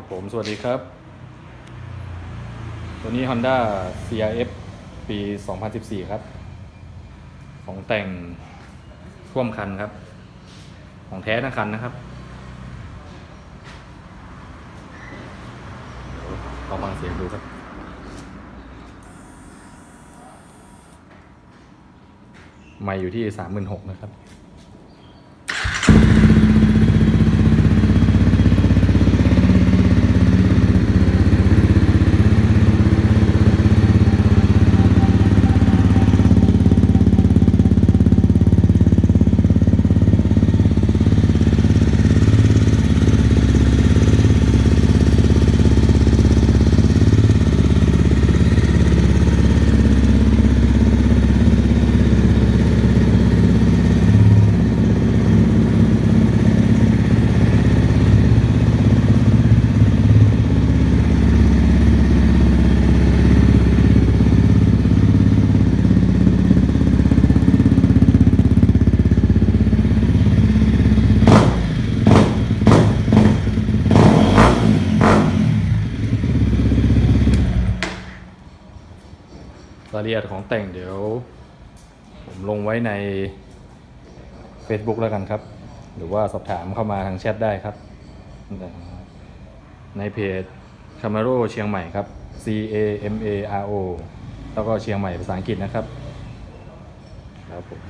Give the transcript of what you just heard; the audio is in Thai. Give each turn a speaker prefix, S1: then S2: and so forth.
S1: ครับผม สวัสดีครับ ตัวนี้ Honda CRF ปี 2014 ครับ ของแต่งท่วมคันครับ ของแท้ทั้งคันนะครับเดี๋ยวลองฟังเสียงดูครับไม่อยู่ที่ 36,000นะครับ รายละเอียดของแต่งเดี๋ยว ผมลงไว้ใน Facebook แล้วกันครับ หรือว่าสอบถามเข้ามาทางแชทได้ครับ ในเพจ Camaro เชียงใหม่ครับ C A M A R O แล้วก็เชียงใหม่ภาษาอังกฤษนะครับครับผม